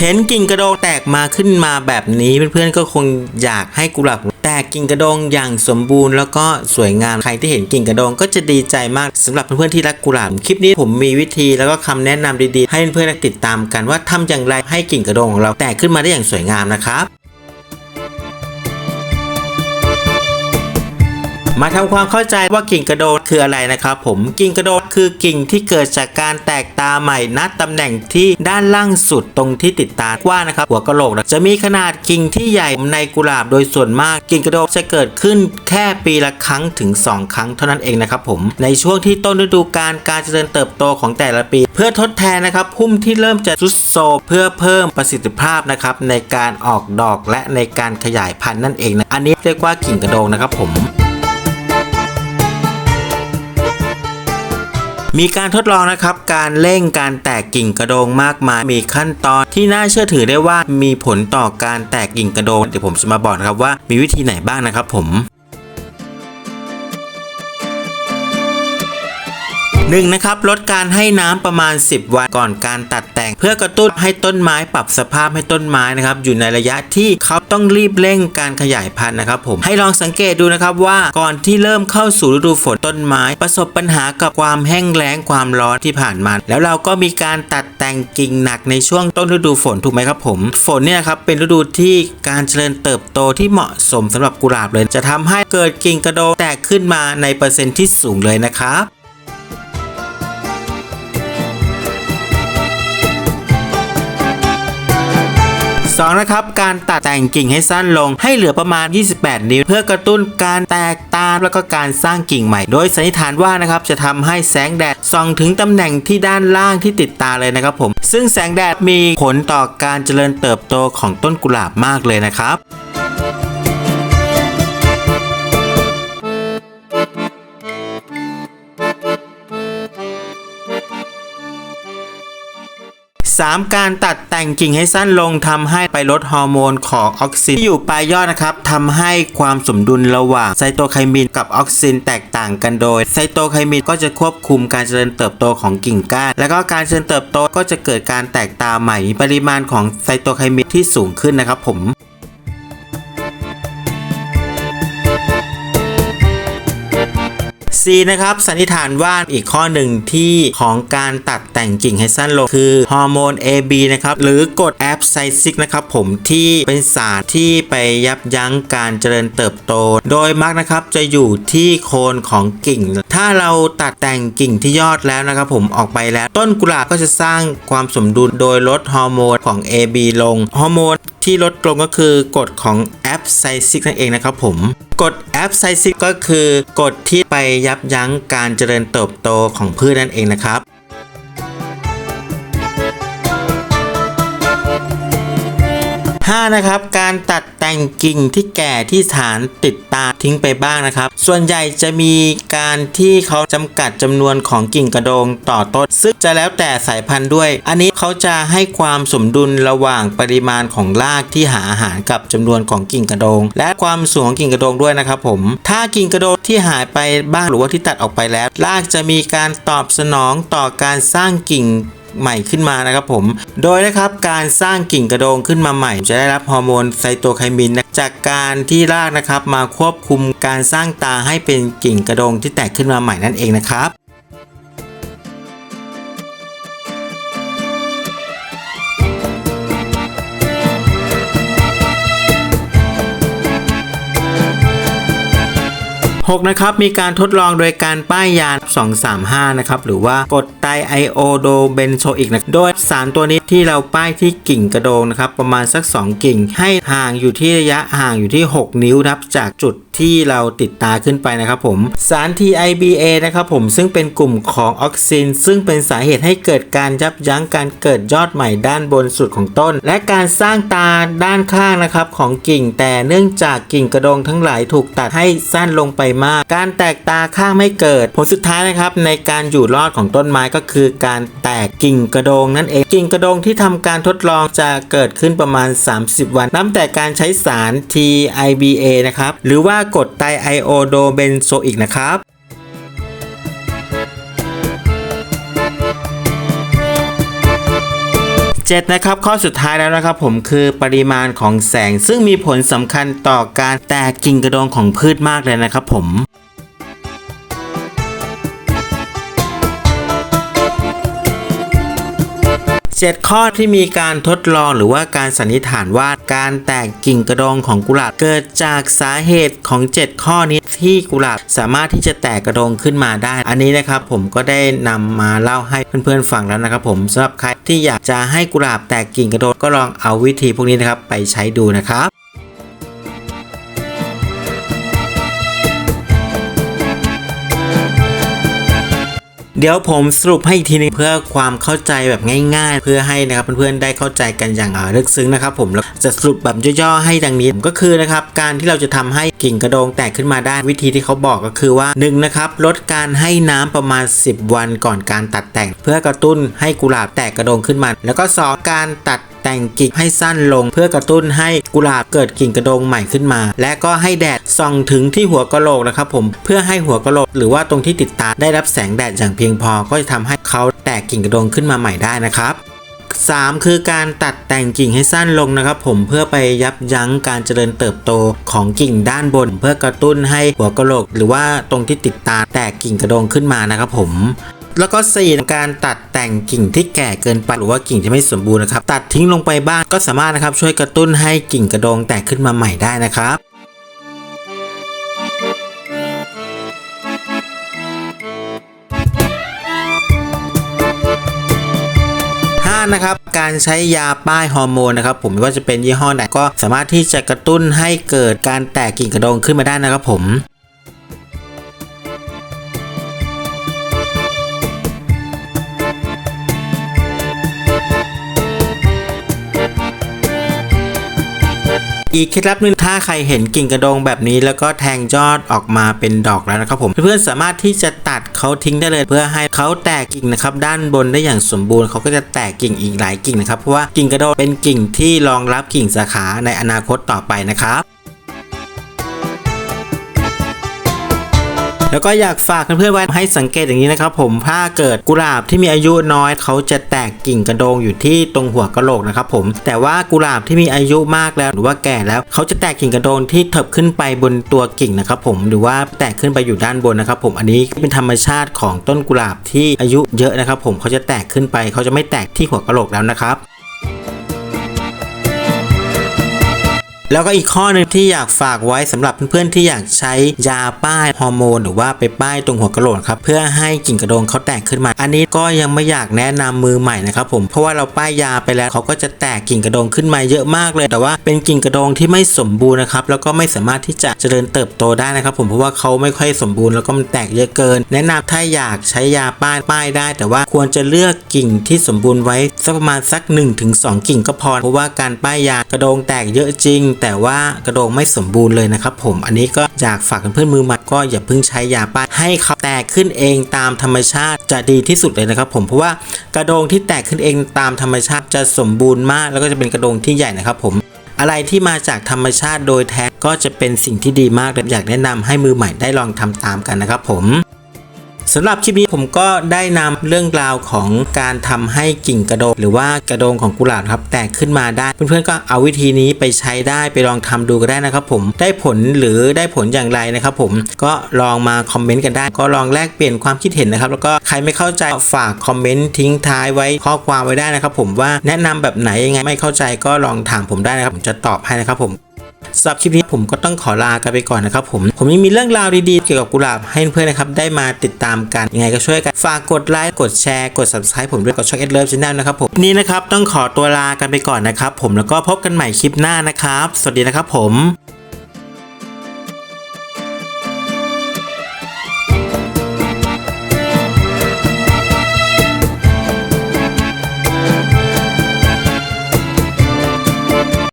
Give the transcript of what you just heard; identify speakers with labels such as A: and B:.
A: เห็นกิ่งกระโดงแตกมาขึ้นมาแบบนี้เพื่อนๆก็คงอยากให้กุหลาบแตกกิ่งกระโดงอย่างสมบูรณ์แล้วก็สวยงามใครที่เห็นกิ่งกระโดงก็จะดีใจมากสำหรับเพื่อนๆที่รักกุหลาบคลิปนี้ผมมีวิธีแล้วก็คำแนะนำดีๆ ให้เพื่อนๆติดตามกันว่าทำอย่างไรให้กิ่งกระโดงของเราแตกขึ้นมาได้อย่างสวยงามนะครับ มาทำความเข้าใจว่ากิ่งกระโดดคืออะไรนะครับผมกิ่งกระโดดคือกิ่งที่เกิดจากการแตกตาใหม่ณตำแหน่งที่ด้านล่างสุดตรงที่ติดตาว่านะครับ หัวกะโหลกจะมีขนาดกิ่งที่ใหญ่ในกุหลาบโดยส่วนมาก กิ่งกระโดดจะเกิดขึ้นแค่ปีละครั้งถึง 2 ครั้งเท่านั้นเองนะครับผมในช่วงที่ต้นฤดูกาลการเจริญเติบโตของแต่ละปี เพื่อทดแทนนะครับพุ่มที่เริ่มจะทรุดโทรมเพื่อเพิ่มประสิทธิภาพนะครับในการออกดอกและในการขยายพันธุ์นั่นเองนะอันนี้เรียกว่ากิ่งกระโดงนะครับผม มีการทดลองนะครับการเร่งการแตกกิ่งกระโดงมากมายมีขั้นตอนที่น่าเชื่อถือได้ว่ามีผลต่อการแตกกิ่งกระโดงเดี๋ยวผมจะมาบอกนะครับว่ามีวิธีไหนบ้างนะครับผม หนึ่งนะครับลดการให้น้ำประมาณ 10 วันก่อนการตัดแต่ง เพื่อกระตุ้นให้ต้นไม้ปรับสภาพให้ต้นไม้นะครับอยู่ในระยะที่เขาต้องรีบเร่งการขยายพันธุ์นะครับผมให้ลองสังเกตดูนะครับว่าก่อนที่เริ่มเข้าสู่ฤดูฝนต้นไม้ ประสบปัญหากับความแห้งแล้งความร้อนที่ผ่านมา แล้วเราก็มีการตัดแต่งกิ่งหนักในช่วงต้นฤดูฝนถูกไหมครับผม ฝนเนี่ยครับเป็นฤดูที่การเจริญเติบโตที่เหมาะสมสำหรับกุหลาบเลย จะทำให้เกิดกิ่งกระโดงแตกขึ้นมาในเปอร์เซ็นต์ที่สูงเลยนะครับ สองนะครับการตัดแต่งกิ่งให้สั้นลงให้เหลือประมาณ 28 นิ้ว เพื่อกระตุ้นการแตกตามแล้วก็การสร้างกิ่งใหม่ โดยสันนิษฐานว่านะครับจะทำให้แสงแดดส่องถึงตำแหน่งที่ด้านล่างที่ติดตาเลยนะครับผม ซึ่งแสงแดดมีผลต่อการเจริญเติบโตของต้นกุหลาบมากเลยนะครับ 3. การตัดแต่งกิ่งให้สั้นลงทำให้ไปลดฮอร์โมนของออกซินที่อยู่ปลายยอดนะครับทำให้ความสมดุลระหว่างไซโตไคมินกับออกซินแตกต่างกันโดย ไซโตไคมินก็จะควบคุมการเจริญเติบโตของกิ่งก้าน และก็การเจริญเติบโตก็จะเกิดการแตกตาใหม่มีปริมาณของไซโตไคมินที่สูงขึ้นนะครับผม C นะครับสันนิษฐานว่าอีกข้อหนึ่งที่ของการตัดแต่งกิ่งให้สั้นลงคือฮอร์โมน AB นะครับหรือกรดแอปไซซิกนะครับผมที่เป็นสารที่ไปยับยั้งการเจริญเติบโต โดยมักนะครับจะอยู่ที่โคนของกิ่ง ถ้าเราตัดแต่งกิ่งที่ยอดแล้วนะครับผมออกไปแล้ว ต้นกุหลาบก็จะสร้างความสมดุลโดยลดฮอร์โมนของ AB ลงฮอร์โมน ที่ลดลงก็คือกฎของแอปไซซิกนั่นเองนะครับผมกฎแอปไซซิกก็คือกฎที่ไปยับยั้งการเจริญเติบโตของพืชนั่นเองนะครับ 5. นะครับการตัดแต่งกิ่งที่แก่ที่ฐานติดตาทิ้งไปบ้างนะครับ ส่วนใหญ่จะมีการที่เขาจำกัดจำนวนของกิ่งกระโดงต่อต้นซึ่งจะแล้วแต่สายพันธุ์ด้วย อันนี้เขาจะให้ความสมดุลระหว่างปริมาณของรากที่หาอาหารกับจำนวนของกิ่งกระโดง และความสูงของกิ่งกระโดงด้วยนะครับผม ถ้ากิ่งกระโดงที่หายไปบ้างหรือว่าที่ตัดออกไปแล้ว รากจะมีการตอบสนองต่อการสร้างกิ่ง ใหม่ขึ้นมานะครับผม โดยนะครับการสร้างกิ่งกระโดงขึ้นมาใหม่ จะได้รับฮอร์โมนไซโตไคมินจากการที่รากนะครับมาควบคุมการสร้างตาให้เป็นกิ่งกระโดงที่แตกขึ้นมาใหม่นั่นเองนะครับ 6นะครับมีการทดลองโดยการป้ายยา 235 นะครับหรือว่ากดไตรไอโอโดเบนโซอิกนะโดยสารตัวนี้ที่เราป้ายที่กิ่งกระโดงนะครับประมาณสัก 2 กิ่ง ให้ห่างอยู่ที่ระยะห่างอยู่ที่ 6 นิ้วนะครับจากจุดที่เราติดตาขึ้นไปนะครับผมสาร TIBA นะครับผมซึ่งเป็นกลุ่มของออกซิน ซึ่งเป็นสาเหตุให้เกิดการยับยั้งการเกิดยอดใหม่ด้านบนสุดของต้น และการสร้างตาด้านข้างนะครับของกิ่ง แต่เนื่องจากกิ่งกระโดงทั้งหลายถูกตัดให้สั้นลงไปมาก การแตกตาข้างไม่เกิด ผลสุดท้ายนะครับในการอยู่รอดของต้นไม้ก็คือการแตกกิ่งกระโดงนั่นเอง กิ่งกระโดงที่ทำการทดลองจะเกิดขึ้นประมาณ 30 วันนับแต่การใช้สาร TIBA นะครับหรือว่ากรดไตรไอโอโดเบนโซอิกนะครับ 7 นะครับข้อสุดท้ายแล้วนะครับผมคือปริมาณของแสง ซึ่งมีผลสำคัญต่อการแตกกิ่งกระโดงของพืชมากเลยนะครับผม7ข้อที่มีการทดลองหรือว่าการสันนิษฐานว่าการแตกกิ่งกระดองของกุหลาบเกิดจากสาเหตุของ 7 ข้อนี้ ที่กุหลาบสามารถที่จะแตกกระดงขึ้นมาได้ อันนี้นะครับผมก็ได้นำมาเล่าให้เพื่อนๆฟังแล้วนะครับ ผมสำหรับใครที่อยากจะให้กุหลาบแตกกิ่งกระดงก็ลองเอาวิธีพวกนี้นะครับไปใช้ดูนะครับ ดี๋ยวผมสรุปให้อีกทีนึงเพื่อความเข้าใจแบบง่าย ๆ เพื่อให้นะครับเพื่อนๆได้เข้าใจกันอย่างลึกซึ้งนะครับผมแล้วจะสรุปแบบย่อๆให้ดังนี้ก็คือนะครับการที่เราจะทำให้กิ่งกระโดงแตกขึ้นมาได้วิธีที่เขาบอกก็คือว่า1นงนะครับลดการให้น้ำประมาณ 10 วันก่อนการตัดแต่ง เพื่อกระตุ้นให้กุหลาบแตกกระโดงขึ้นมา แล้วก็สองการตัด แต่งกิ่งให้สั้นลง เพื่อกระตุ้นให้กุหลาบเกิดกิ่งกระโดงใหม่ขึ้นมา และก็ให้แดดส่องถึงที่หัวกะโหลกนะครับผมเพื่อให้หัวกะโหลก หรือว่าตรงที่ติดตาได้รับแสงแดดอย่างเพียงพอก็จะทำให้เขาแตกกิ่งกระโดงขึ้นมาใหม่ได้นะครับ3คือการตัดแต่งกิ่งให้สั้นลงนะครับ ผมเพื่อไปยับยั้งการเจริญเติบโตของกิ่งด้านบน เพื่อกระตุ้นให้หัวกะโหลก หรือว่าตรงที่ติดตาแตกกิ่งกระโดงขึ้นมานะครับผม แล้วก็4การตัดแต่งกิ่งที่แก่เกินไปหรือว่ากิ่งที่ไม่สมบูรณ์นะครับ ตัดทิ้งลงไปบ้างก็สามารถนะครับช่วยกระตุ้นให้กิ่งกระโดงแตกขึ้นมาใหม่ได้นะครับนะครับการใช้ยาป้ายฮอร์โมนนะครับผมไม่ว่าจะเป็นยี่ห้อไหนก็สามารถที่จะกระตุ้นให้เกิดการแตกกิ่งกระโดงขึ้นมาได้นะครับผม อีกเคล็ดลับนึงถ้าใครเห็นกิ่งกระโดงแบบนี้ แล้วก็แทงยอดออกมาเป็นดอกแล้วนะครับผมเพื่อนๆสามารถที่จะตัดเขาทิ้งได้เลย เพื่อให้เขาแตกกิ่งนะครับด้านบนได้อย่างสมบูรณ์เขาก็จะแตกกิ่งอีกหลายกิ่งนะครับเพราะว่ากิ่งกระโดงเป็นกิ่งที่รองรับกิ่งสาขาในอนาคตต่อไปนะครับ แล้วก็อยากฝากเพื่อนๆไว้ให้สังเกตอย่างนี้นะครับผมถ้าเกิดกุหลาบที่มีอายุน้อยเขาจะแตกกิ่งกระโดงอยู่ที่ตรงหัวกะโหลกนะครับผมแต่ว่ากุหลาบที่มีอายุมากแล้วหรือว่าแก่แล้วเขาจะแตกกิ่งกระโดงที่เถิบขึ้นไปบนตัวกิ่งนะครับผมหรือว่าแตกขึ้นไปอยู่ด้านบนนะครับผมอันนี้เป็นธรรมชาติของต้นกุหลาบที่อายุเยอะนะครับผมเขาจะแตกขึ้นไปเขาจะไม่แตกที่หัวกะโหลกแล้วนะครับ แล้วก็อีกข้อหนึ่งที่อยากฝากไว้สำหรับเพื่อนๆที่อยากใช้ยาป้ายฮอร์โมนหรือว่าไปป้ายตรงหัวกระโหลกครับเพื่อให้กิ่งกระโดงเขาแตกขึ้นมา อันนี้ก็ยังไม่อยากแนะนำมือใหม่นะครับผมเพราะว่าเราป้ายยาไปแล้วเขาก็จะแตกกิ่งกระโดงขึ้นมาเยอะมากเลย แต่ว่าเป็นกิ่งกระโดงที่ไม่สมบูรณ์นะครับแล้วก็ไม่สามารถที่จะเจริญเติบโตได้นะครับผมเพราะว่าเขาไม่ค่อยสมบูรณ์แล้วก็มันแตกเยอะเกิน แนะนำถ้าอยากใช้ยาป้ายป้ายได้ แต่ว่าควรจะเลือกกิ่งที่สมบูรณ์ไว้สักประมาณสัก 1-2 กิ่งก็พอเพราะว่าการป้ายยากระโดงแตกเยอะจริงแต่ว่ากระโดงไม่สมบูรณ์เลยนะครับผมอันนี้ก็อยากฝากเพื่อนมือใหม่ก็อย่าเพิ่งใช้ยาป้ายให้เขาแตกขึ้นเองตามธรรมชาติจะดีที่สุดเลยนะครับ ผมเพราะว่ากระโดงที่แตกขึ้นเองตามธรรมชาติจะสมบูรณ์มาก แล้วก็จะเป็นกระโดงที่ใหญ่นะครับผมอะไรที่มาจากธรรมชาติโดยแท้ก็จะเป็นสิ่งที่ดีมากอยากแนะนำให้มือใหม่ได้ลองทำตามกันนะครับผม สำหรับคลิปนี้ผมก็ได้นำเรื่องราวของการทำให้กิ่งกระโดงหรือว่ากระโดงของกุหลาบครับแตกขึ้นมาได้เพื่อนๆก็เอาวิธีนี้ไปใช้ได้ไปลองทำดูก็ได้นะครับผมได้ผลหรือได้ผลอย่างไรนะครับผมก็ลองมาคอมเมนต์กันได้ ก็ลองแลกเปลี่ยนความคิดเห็นนะครับ แล้วก็ใครไม่เข้าใจฝากคอมเมนต์ทิ้งท้ายไว้ข้อความไว้ได้นะครับผมว่าแนะนำแบบไหนยังไงไม่เข้าใจก็ลองถามผมได้นะครับผมจะตอบให้นะครับผม สำหรับคลิปนี้ผมก็ต้องขอลากันไปก่อนนะครับผม ผมยังมีเรื่องราวดีๆ เกี่ยวกับกุหลาบให้เพื่อนๆนะครับได้มาติดตามกันยังไงก็ช่วยกันฝากกดไลค์กดแชร์กด subscribe ผมด้วยกดช่องเอ็ดเลิฟชแนลนะครับผมนี่นะครับต้องขอตัวลากันไปก่อนนะครับผมแล้วก็พบกันใหม่คลิปหน้านะครับ สวัสดีนะครับผม